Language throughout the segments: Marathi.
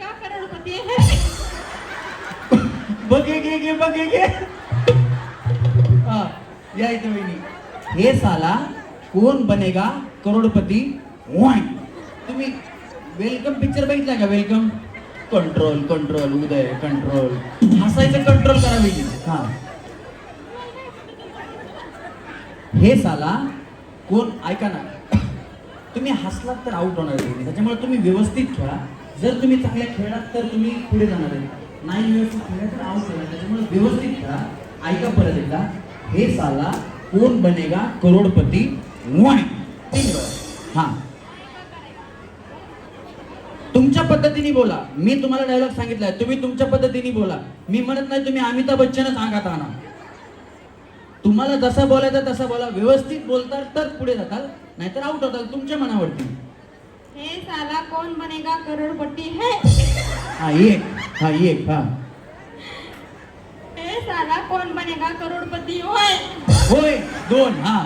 का करोडपती बघे घे घे बघे घे. हा या इथे वहिनी. हे साला कोण बनेगा करोडपती वाय तुम्ही वेलकम पिक्चर बघितला का welcome control control Uday control हसायचं control करा वहिनी. हा. हे साला कोण? ऐका ना. तुम्ही हसलात तर आउट होणार आहे त्याच्यामुळे तुम्ही व्यवस्थित खेळा. जर तुम्ही चांगल्या खेळात तर तुम्ही पुढे जाणार आहे. नाही व्यवस्थित खेळा तर आऊट होणार त्याच्यामुळे व्यवस्थित खेळा. ऐका परत एकदा हे साला कोण बनेगा करोडपती वन हा. तुमच्या पद्धतीने बोला. मी तुम्हाला डायलॉग सांगितलाय. तुम्ही तुमच्या पद्धतीने बोला. मी म्हणत नाही तुम्ही अमिताभ बच्चनच अंगात आणा. तुम्हाला जसं बोलायचं तसं बोला. व्यवस्थित बोलताल तर पुढे जाताल. नाहीतर आउट होताल तुमच्या मनावरती. हे साला कौन बनेगा करोड़पति है? हा एक हा एक हा। हे साला कौन बनेगा करोड़पति होय? होय दोन हा।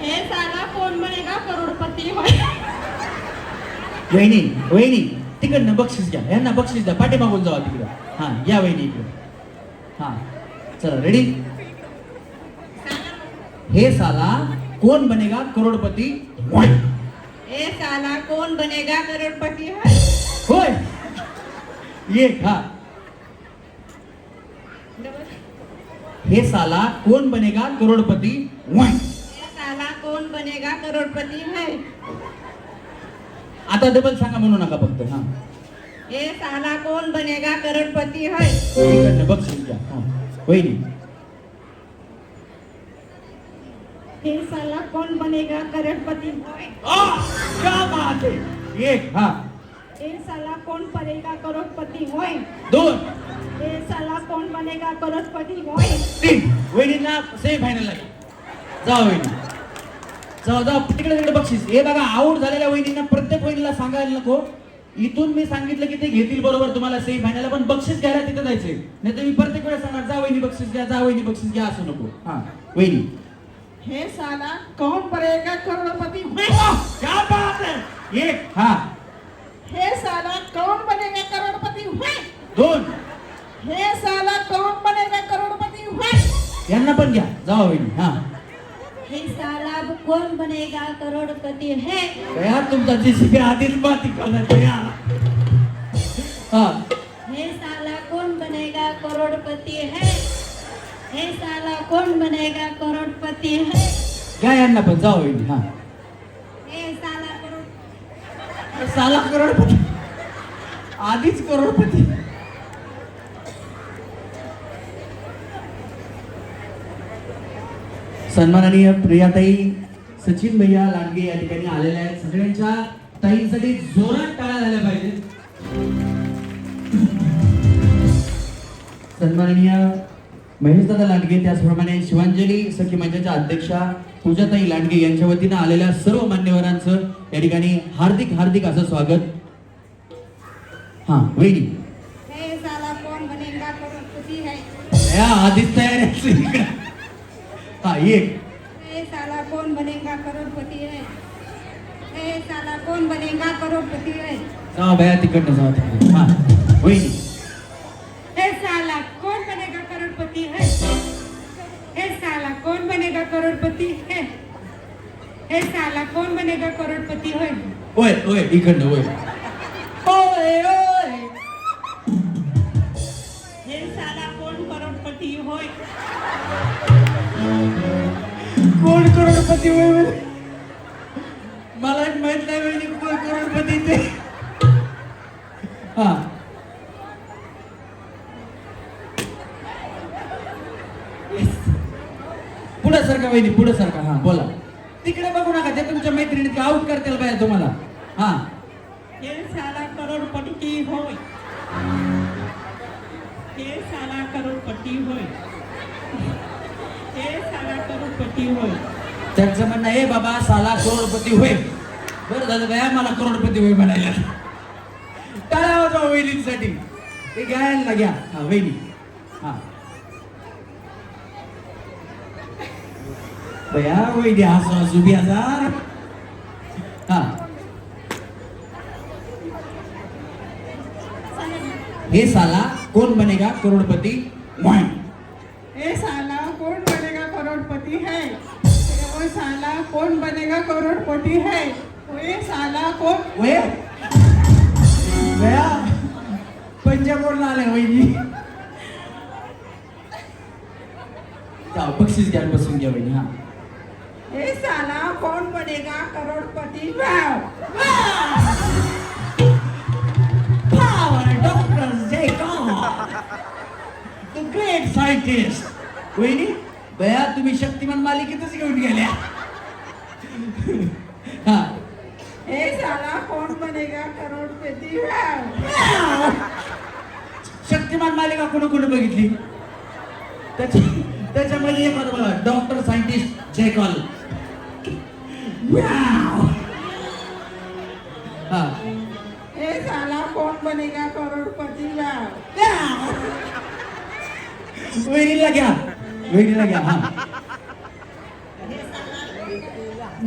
हे साला कौन बनेगा करोड़पति होय? वहिनी वहिनी तिकडनं बक्षीस घ्या. यांना बक्षीस द्या. पाठीमागून जावा तिकडं. हा या वहिनी इकडं. हा चला रेडी हे साला कोण बनेगा करोडपती. हे साला कौन बनेगा करोड़पति? है? होय एक हे साला कोण बनेगा करोडपती? वाय. हे साला कौन बनेगा करोड़पति? है? आता डबल सांगा म्हणू नका फक्त हा. हे साला कौन बनेगा करोड़पति? है? इकडनं बक्षीस घ्या हे साला कौन बनेगा करोड़पति? क्या बात है। एक हा। हे साला कौन बनेगा करोड़पति? होय। दोन। हे साला कौन बनेगा करोड़पति? होय। तीन। वहिनींना सेमी फायनल आहे. जा जाऊ जा तिकडे तिकडे बक्षीस. हे बघा आऊट झालेल्या वहिनींना प्रत्येक वहिनीला सांगायला नको. इथून मी सांगितलं की ते घेतील बरोबर तुम्हाला सेमी फायनल पण बक्षीस घ्यायला तिथे जायचंय. नाही तर मी प्रत्येक वेळेस सांगणार जा वहिनी बक्षीस घ्या जा वहिनी बक्षीस घ्या असं नको. हा वहिनी. हे साला कौन बनेगा करोड़पति? क्या बात है? एक हा। हे साला कौन बनेगा करोड़पति? दोन हे साला कौन बनेगा करोड़पति? यांना पण घ्या. जा वहिनी हा। हे साला अब कौन बनेगा करोड़पति? है। या तुमचा जीसीपी आधीच माती करणार या हा. हे साला कौन बनेगा करोड़पति? है। हे साला कौन बनेगा है घ्या यांना पण जा वहिनी हा. हे साला करोडपती. आधीच करोडपती. सन्माननीय प्रियाताई सचिन भैया लांडगे या ठिकाणी आलेल्या आहेत. सगळ्यांच्या ताईंसाठी जोरात टाळ्या झाल्या पाहिजेत. सन्माननीय महेशदादा लांडगे त्याचप्रमाणे शिवांजली सखी मंचाच्या अध्यक्षा पूजाताई लांडगे यांच्या वतीनं आलेल्या सर्व मान्यवरांचं या ठिकाणी हार्दिक हार्दिक असं स्वागत. हा वहिनी. साला कौन बनेगा करोड़पति या आधीच तयार. हा एक साला कौन बनेगा करोड़पति है साला कौन बनेगा करोड़पति है तिकडनं तिकडे हा वहिनी. करोड़पति? है. हे साला कौन बनेगा करोड़पति? है ओय ओय इकडनं ओय ओय ओय हे साला कौन करोड़पति? होय. कोण करोडपती होय? मला एक माहीत नाही कोण करोडपती ते हा पुढे सारखा वहिनी पुढे सारखा हा बोला. तिकडे बघू नका ते तुमच्या मैत्रिणीत आउट करतील बाया तुम्हाला. हा. हे साला करोड़पति होय. हे साला करोड़पति होय. हे साला करोड़पति होय. त्यांचं म्हणणं आहे बाबा साला करोडपती होय. बरं झालं बाया मला करोडपती होय म्हणायला टाळ्या वाजवा वहिनींसाठी. ते घ्यायला घ्या. हा वहिनी. यावेळी हसू हसू बी हज़ार हा हे साला कोण बनेगा करोडपती हे साला कोण बनेगा करोडपती है वो साला कोण बनेगा करोडपती है वे साला कोण वे गया पंजाबवरून आले वहिनी बक्षीस घ्या बसून घ्या scientist. वहिनी बया तुम्ही शक्तिमान मालिकेतच घेऊन गेल्या. हा. साला बनेगा करोड़पति? वाह शक्तिमान मालिका कोणी कोणी बघितली? त्याच्या त्याच्यामध्ये एक होतं बघा डॉक्टर सायंटिस्ट जयकॉल वहिनीला घ्या. वहिनीला घ्या हा.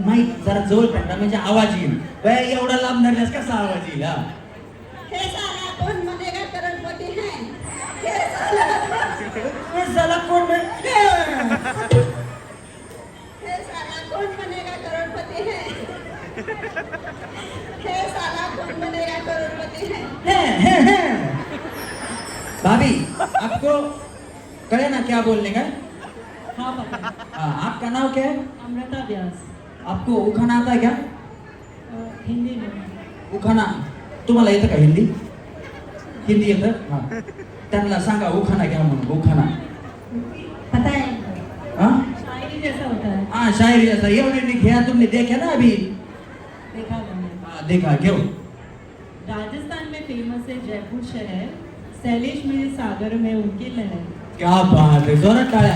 नाही जरा जवळ पडला म्हणजे आवाज येईल. बया एवढा लांब धरल्यास कसा आवाज येईल हा? ये साला कौन बनेगा करोड़पति है ये साला हे साला कोण बन- ये साला कौन बनेगा करोड़पति है ये साला कौन बनेगा करोड़पति है है, है, है। भाभी आपको कहे ना क्या बोलने का? हाँ हाँ, आपका नाम क्या है? अमृता व्यास। आपको उखाना आता है क्या? हिंदी में। उखाना। तुम्हाला येतं का हिंदी? हिंदी येतं? हा। त्यांना सांगा उखाना घ्या म्हणून उखाना. पता है? हा? शायरी जैसा होता है। हाँ शायरी जैसा. एवढे नहीं घ्या तुमने देखा ना अभी? देखा मैंने। हाँ देखा घेऊ. राजस्थान में फ़ेमस है जयपुर शहर। सैलेश मेरे म्हणजे सागर में उनकी लहर क्या बात है जोरात टाळ्या।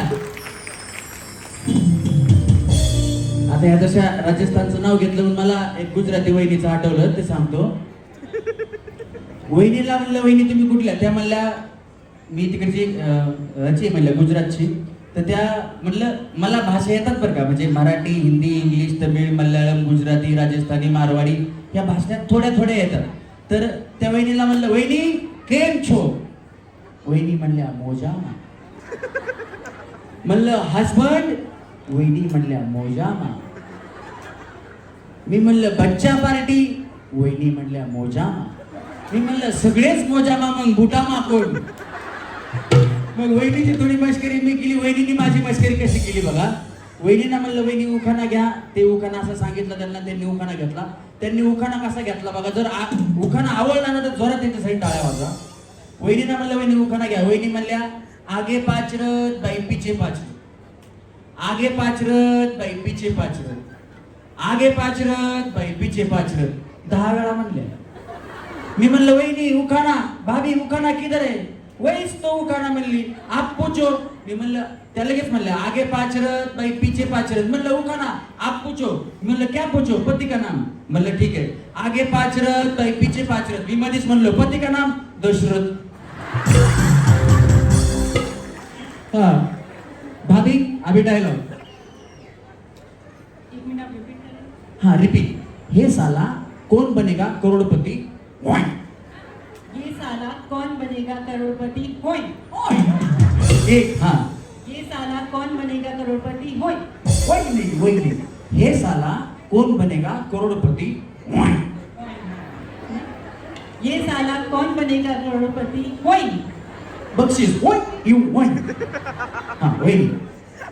आता या जशा राजस्थानचं नाव घेतलं म्हणून मला एक गुजराती वहिनीचं आठवलं ते सांगतो. वहिनीला म्हणलं वहिनी तुम्ही कुठल्या? त्या म्हणल्या मी तिकडची अं, ह्याची आहे म्हणलं गुजरातची. तर त्या म्हणलं मला भाषा येतात बरं का? म्हणजे मराठी हिंदी इंग्लिश तमिळ मल्याळम गुजराती राजस्थानी मारवाडी या भाषा थोड्या थोड्या येतात. तर त्या वहिनीला म्हणलं वहिनी केम छो वहिनी म्हणल्या मोजामा म्हणलं हसबंड वहिनी म्हणल्या मोजामा मी म्हणलं बच्चा पार्टी वहिनी म्हणल्या मोजामा मी म्हणलं सगळेच मोजामा मग बुटामा कोण मग वहिनीची थोडी मस्करी मी केली वहिनीने माझी मस्करी कशी केली बघा वहिनीना म्हणलं वहिनी उखाना घ्या ते उखाना असं सांगितलं त्यांना त्यांनी उखाना घेतला त्यांनी उखाणा कसा घेतला बघा जर उखाणा आवडला ना तर जोरात त्यांच्यासाठी टाळ्या वाजवा वहिनीना म्हणलं वहिनी उखाणा घ्या. वहिनी म्हणल्या आगे पाचरत बाई पिछे पाचरत. आगे पाचरत बाई पिछे पाचरत. आगे पाचरत बाई पिछे पाचरत. दहा वेळा म्हणल्या मी म्हणलं वहिनी उखाणा भाभी उखाणा किधर आहे? वहीच तो उखाणा म्हणली. आप पूछो. मी म्हणलं त्या लगेच म्हणलं आगे पाचरत बाई पिछे पाचरत म्हणलं उखाणा आप पूछो. म्हणलं क्या पूछो? पती का नाम? म्हणलं ठीक आहे. आगे पाचरत बाई पिछे पाचरत मी मध्येच म्हणलो पती का नाम? दशरथ. हा. भाभी अभी डायलॉग एक मिनट आप रिपीट करें. हाँ रिपीट हे साला कौन बनेगा करोड़पति? वाह ये साला कौन बनेगा करोड़पति? होय एक हाँ. साला कौन बनेगा करोड़पति? होय। वही नहीं वही नहीं। हे साला कौन बनेगा करोड़पति? वाह ये साला कौन बनेगा करोड़पति? होय। बख्शीस वही यू वही हाँ नहीं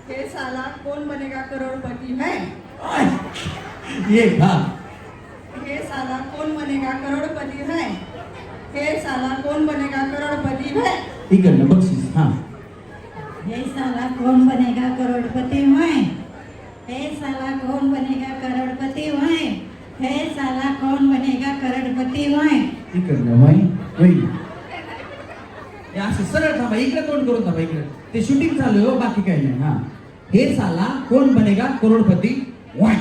ये साला कौन बनेगा करोड़पति? है। ये हाँ ये साला कौन बनेगा करोड़पति? है। ये साला कौन बनेगा करोड़पति? है। इकडनं बक्षीस हाँ। ये साला कौन बनेगा करोड़पति होय? हे साला कौन बनेगा करोड़पति होय? हे साला कौन बनेगा करोड़पति होय? इकडनं हे असं सरळ थांबा इकडे तोंड करून थांबा इकडे. ते शूटिंग चालू आहे हो बाकी काही नाही. हा. हे साला कोण बनेगा करोडपती वाह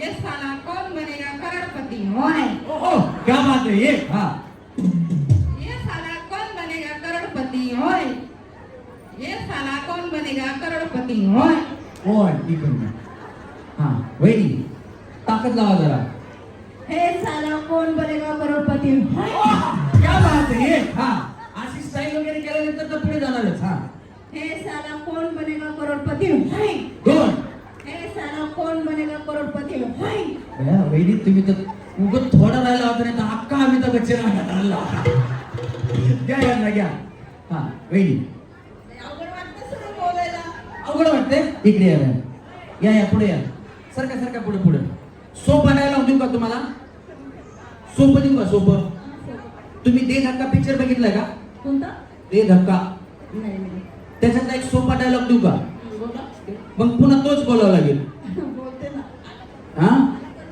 ये साला कौन बनेगा करोड़पति होय? ओहो क्या बात है ये हाँ. साला कौन बनेगा करोड़पति होय. ओय इकडनं हा वहिनी ताकद लावा जरा. हे साला कौन बनेगा करोड़पति? होय क्या बात आहे हा अशी स्टाईल वगैरे केल्यानंतर तर पुढे जाणारच हा. हे साला कौन बनेगा करोड़पति? हाय. दोन हे साला कौन बनेगा करोड़पति? हाय. वहिनी तुम्ही तर उगत थोडा राहिला होता नाही तर अक्का अमिताभ बच्चन. घ्या यांना घ्या. हा वहिनी अवघड वाटतं सर बोलायला अवघड वाटते इकडे या या. या पुढे या. सरका सरका पुढे पुढे. सोपं नाही देऊ का तुम्हाला? सोपं देऊ का सोपं? तुम्ही दे धक्का पिक्चर बघितलाय का? कोणता? दे धक्का. नाही नाही. त्याच्यातला एक सोपा डायलॉग देऊ का? मग पुन्हा तोच बोलावा लागेल. बोलते ना. हा?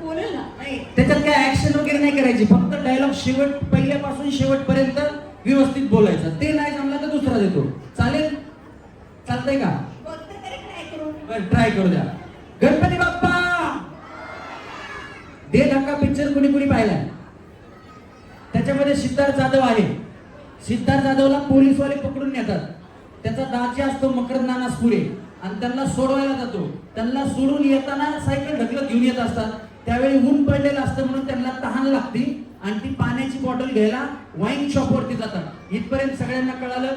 बोलेल ना. नाही. त्याच्यात काय ऍक्शन वगैरे नाही करायची. फक्त डायलॉग शेवट पहिल्यापासून शेवटपर्यंत व्यवस्थित बोलायचं. ते नाही जमलं तर दुसरा देतो. चालेल? चालतंय का बोलते तरी ट्राय करू ट्राय करू द्या. गणपती बाप्पा! दे धक्का पिक्चर कुणी कुणी पाहिलाय? त्याच्यामध्ये सिद्धार्थ जाधव आहे. सिद्धार्थ जाधवला पोलीसवाले पकडून नेतात. त्याचा दाजी असतो मकरंद नानासपुरे आणि त्यांना सोडवायला जातो. त्यांना सोडून येताना सायकल ढकलत घेऊन येत असतात. त्यावेळी ऊन पडलेलं असतं म्हणून त्यांना तहान लागते. आणि ती पाण्याची बॉटल घ्यायला वाईन शॉपवरती जातात. इथपर्यंत सगळ्यांना कळालं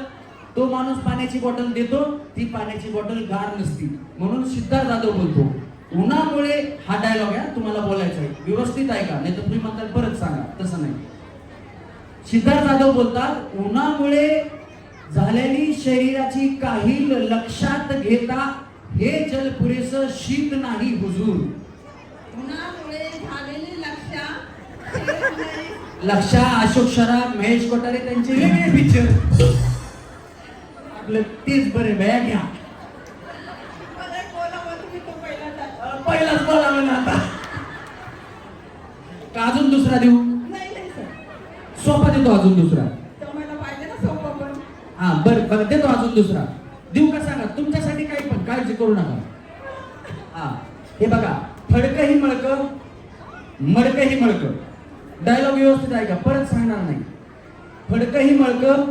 तो माणूस पाण्याची बॉटल देतो ती पाण्याची बॉटल गार नसती. म्हणून सिद्धार्थ जाधव बोलतो उन्हामुळे हा डायलॉग आहे तुम्हाला बोलायचा आहे. व्यवस्थित ऐका नाही तर तुम्ही म्हणताल परत सांगा. तसं नाही. सिद्धार्थ जाधव बोलतात उन्हामुळे झालेली शरीराची काही लक्षात घेता हे जल पुरेसं शीत नाही हुजूर. उन्हामुळे झालेली लक्षा लक्षा अशोक शराफ महेश कोठारे त्यांचे वेगळे पिक्चर आपलं तेच बरे बया घ्या. पहिलाच बोलावं ना आता. का अजून दुसरा देऊ? नाही नाही सर. सोपा देतो अजून दुसरा. हा बर बर देतो अजून दुसरा. देऊ का सांगा? तुमच्यासाठी काही पण काळजी करू नका. हा हे बघा फडक ही मळक मडक ही मळक. डायलॉग व्यवस्थित आहे का? परत सांगणार नाही. फडक ही मळक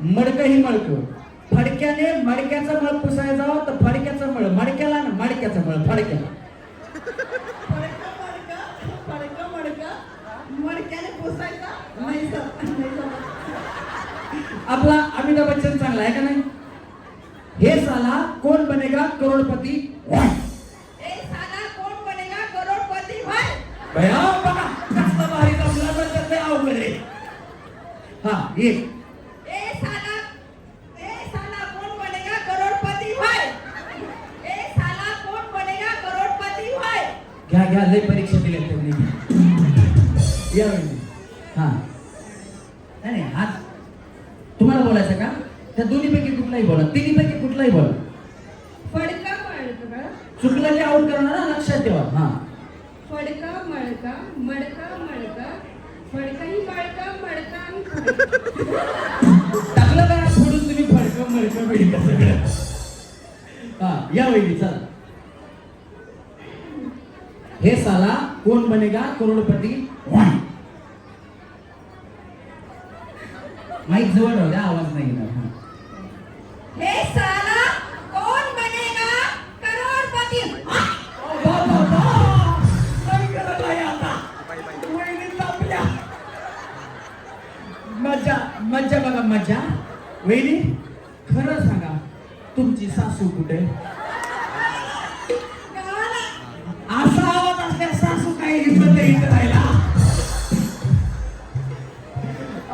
मडक ही मळक. फडक्याने मडक्याचं मळ पुसायचा तर फडक्याचं मळ. मडक्याला ना मडक्याचं मळ फडक्याला. मडक्याने आपला अमिताभ बच्चन चांगला आहे का नाही? हे साला कोण बनेगा करोडपती कोण बनेगा करोडपती बघा कसला भारी जमला तर ते हा एक ए साला ए साला कोण बनेगा करोडपती व्हाय? ए साला कोण बनेगा करोडपती व्हाय? घ्या लय परीक्षा दिल्या त्यांनी. या वेळी. हा. नाही हात तुम्हाला बोलायचं का? त्या दोन्हीपैकी कुठलाही बोला. तिन्हीपैकी कुठलाही बोला. फडका मडका चुकलं की आउट करणार ना लक्षात ठेवा. हा. फडका मडका मडका मडका फडका ही बाळका मडका फडका. टाकलं का? सोडून तुम्ही फडकं मडकं मिळतं सगळं. हा या वहिनी चला हे साला कोण बनेगा करोडपती माईक जवळ राहू द्या आवाज नाही येणार हा. साला कोण बनेगा करोडपती व्हाय? बा, बा, बा. काय करत आहे आता? वहिनी तापल्या. मजा मजा बघा मजा वहिनी खरं सांगा तुमची सासू कुठे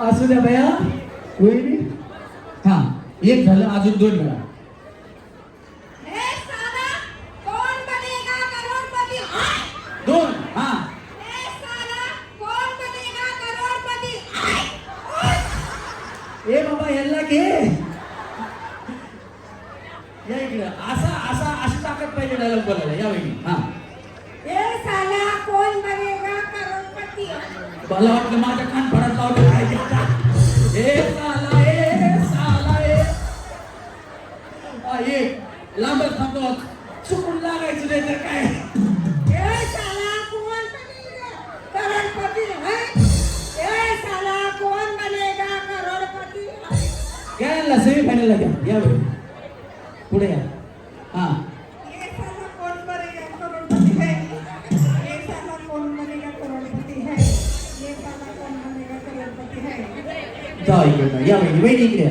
असू द्या बया. होईल हा एक झालं अजून दोन वेळा वहिनी इकडे या.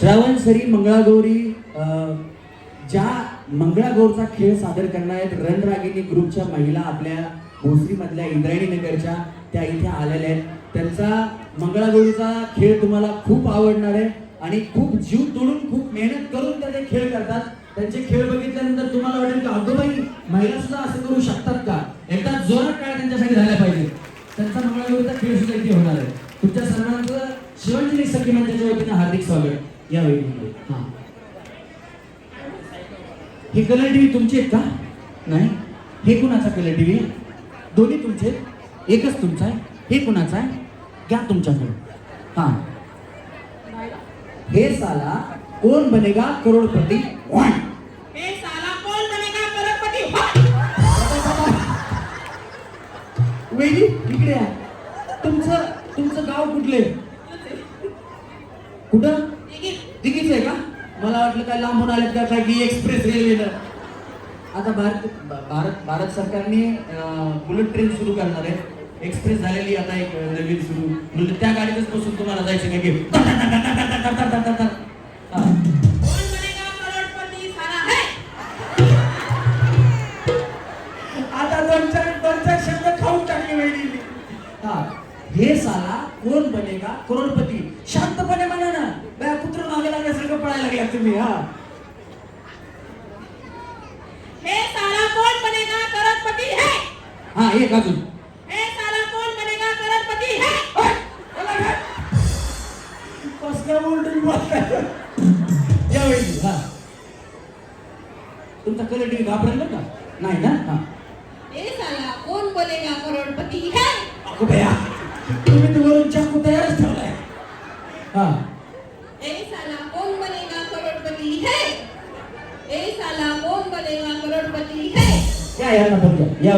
श्रावण सरी मंगळागौरी अं, ज्या मंगळागौरचा खेळ सादर करणार आहेत रणरागिनी ग्रुपच्या महिला आपल्या भोसरीमधल्या इंद्रायणी नगरच्या त्या इथे आलेल्या आहेत. त्यांचा मंगळागौरीचा खेळ तुम्हाला खूप आवडणार आहे आणि खूप जीव तोडून खूप मेहनत करून त्या ते खेळ करतात. त्यांचे खेळ बघितल्यानंतर तुम्हाला वाटेल की अगोबाई महिला सुद्धा असं करू शकतात का? एकदा जोरात काय त्यांच्यासाठी झाल्या पाहिजे त्यांचा मंगळागौरीचा खेळ सुद्धा इथे होणार आहे. तुमच्या सर्वांचं शिवांजली सखी म्हणजे मंचाच्या वतीनं हार्दिक स्वागत. या वेळी हा. हे कलर टीव्ही तुमचे आहेत का? नाही? हे कुणाचा कलर टीव्ही दोन्ही तुमचे आहेत? एकच तुमचा आहे. हे कुणाचा आहे? घ्या तुमच्याकडून. हा. हे साला कोण बनेगा करोडपती? वहिनी इकडे या. तुमचं तुमचं गाव कुठले? कुठं? दिघीच आहे का? मला वाटलं काय लांबून आलेत का काय की एक्सप्रेस रेल्वेनं आता भारत भारत भारत सरकारने बुलेट ट्रेन सुरू करणार आहे. एक्सप्रेस झालेली आता एक नवीन सुरू. म्हणजे त्या गाडीतच बसून तुम्हाला जायचं नाही या वहिनी हा! तुमचा कलर टीव्ही घाबरेल बरं का? नाही ना? हा. हे बनेगा करोड़पति? है! अगो तुम्ही तर वरून चाकू तयारच ठेवलाय. हा. हे साला कौन बनेगा करोड़पति? है! हे साला कौन बनेगा करोड़पति? है! या यांना या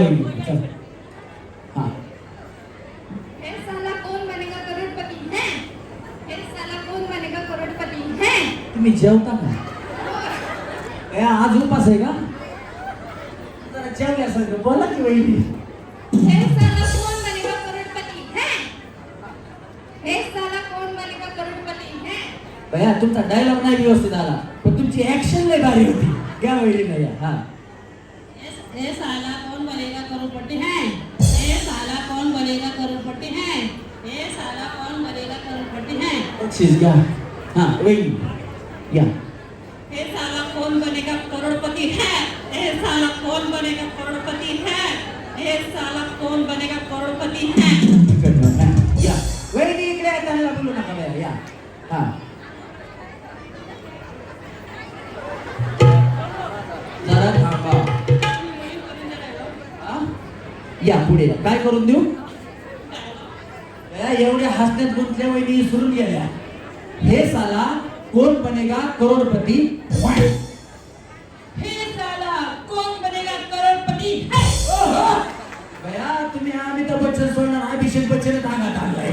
करोड़पति है। हा वहिनी या ये साला कौन बनेगा? करोड़पति है। ये साला कौन बनेगा? करोड़पति है। ये साला कौन बनेगा? करोड़पति है। हा, या वहिनी इकडे आहे, त्यांना बोलू नका भैया या हा। जरा थांबा हा? या पुढे. काय करून देऊ? एवढ्या हसण्यात गुंतल्या वहिनी सुरून गेल्या. हे साला कोण बनेगा करोडपती? साला बनेगा है! बया तुम्ही अमिताभ बच्चन सोडणार अभिषेक बच्चन धागात आणलाय.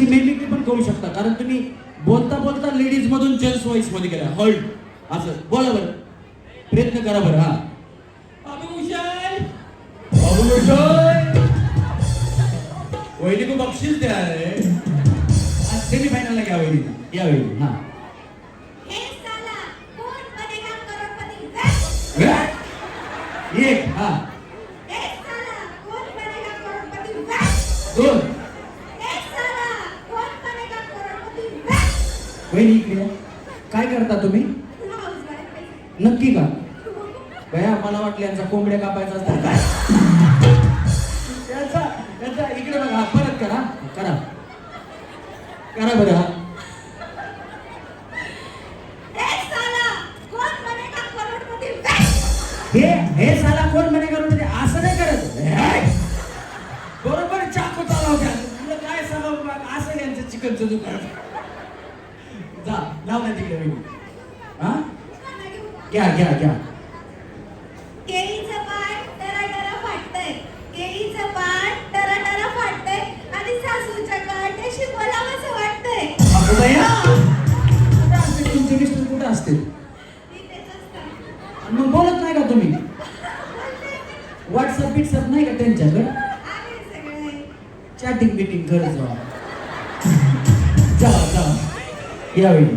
साहेबांची मेमिक्री पण करू शकता. कारण तुम्ही बोलता बोलता लेडीज मधून जेंट्स व्हॉइसमध्ये गेला. हॉल्ड असं. बोला बरं. प्रयत्न करा बरं हा. वहिनी को बक्षीस द्या रे. सेमी फायनलला घ्या वहिनी. या वहिनी हा. साला कौन बनेगा करोड़पति. एक हे. करता तुम्ही? नक्की का? भया मला वाटलं यांचा कोंबड्या कापायचा असतात काय? याचा याचा इकडे बघा परत करा. करा. करा बरं. हा हे हे साला कोण म्हणे करून म्हणजे असं नाही करत. बरोबर चाकू चालवत्या तुला काय सांगा असं यांचं चिकनचं दुकान. लाव ना तिकडे वहिनी. हा? घ्या घ्या घ्या. केळीचं पान टराटरा फाटतंय. केळीचं पान टराटरा फाटतंय आणि सासूच्या काट्याशी बोलावंसं वाटतंय. अगं बया कुठं असते तुमचे मिस्टर कुठे असते? इथेच असतात मग बोलत नाही का तुम्ही? व्हॉट्सअप बिट्सअप नाही का त्यांच्याकडे? आहे सगळे. चॅटिंग बिटिंग करत जावा जावा जावा या वेळी.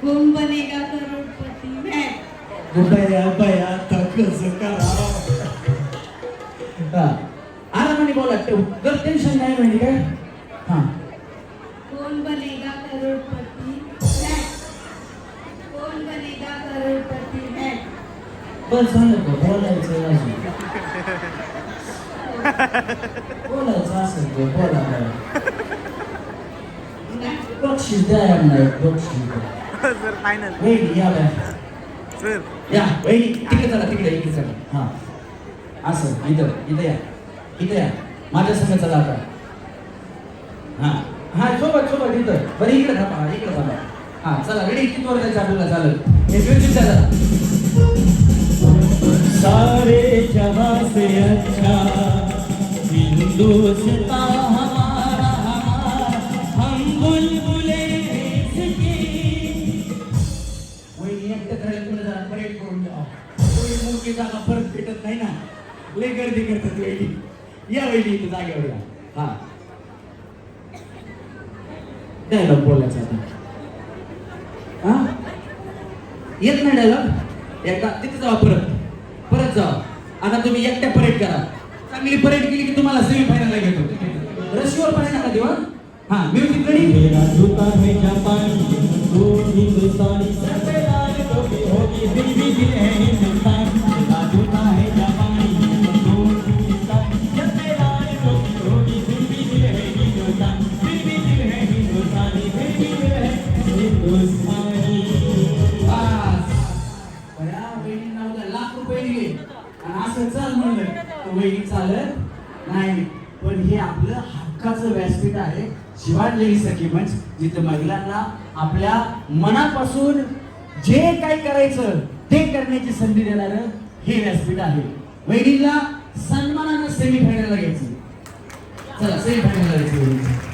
कोण बनेगा करोडपती मैं बया बया आता कसं करावं हा आरामाने बोला जर टेन्शन नाही काय? हा. कौन बनेगा करोड़पति मैं कौन बनेगा करोड़पति मैं बस झालं का बोलायचं बोलायचं असेल बोला बरं. बक्षीस द्या यांना एक बक्षीस. द्या. सर फायनल वहिनी या बाय सर. या वहिनी तिकडे चला तिकडे इकडे चला. हा. असं इथं इथं या. इथं या. माझ्या संग चला आता. हा. हा सोबत सोबत इथं बरं इकडे थांबा इकडे थांबा. हा चला रेडी किती वर जायचं आपल्याला चालेल. हे म्युझिक चला. सारे जहां से अच्छा हिंदुस्तान करतात वहिनी या वहिनी इथं जागेवर या. हा. डायलॉग बोलायचा आता. हा? येत नाही डायलॉग एकदा तिथे जावा परत. परत जावा. आता तुम्ही एकट्या परेड करा. चांगली परेड केली की तुम्हाला सेमी फायनलला घेतो. रशीवर पाहिजे नका देवा. हा म्युझिक रेडी मेरा जूता है जापानी तू हिंदुस्तानी सर पे लाल होगी फिर शिवाजी सखी मंच जिथे महिलांना आपल्या मनापासून जे काही करायचं ते करण्याची संधी देणार हे व्यासपीठ आहे. वहिनीला सन्मानानं सेमी फायनलला घ्यायचं. चला सेमी फायनलला घ्यायचं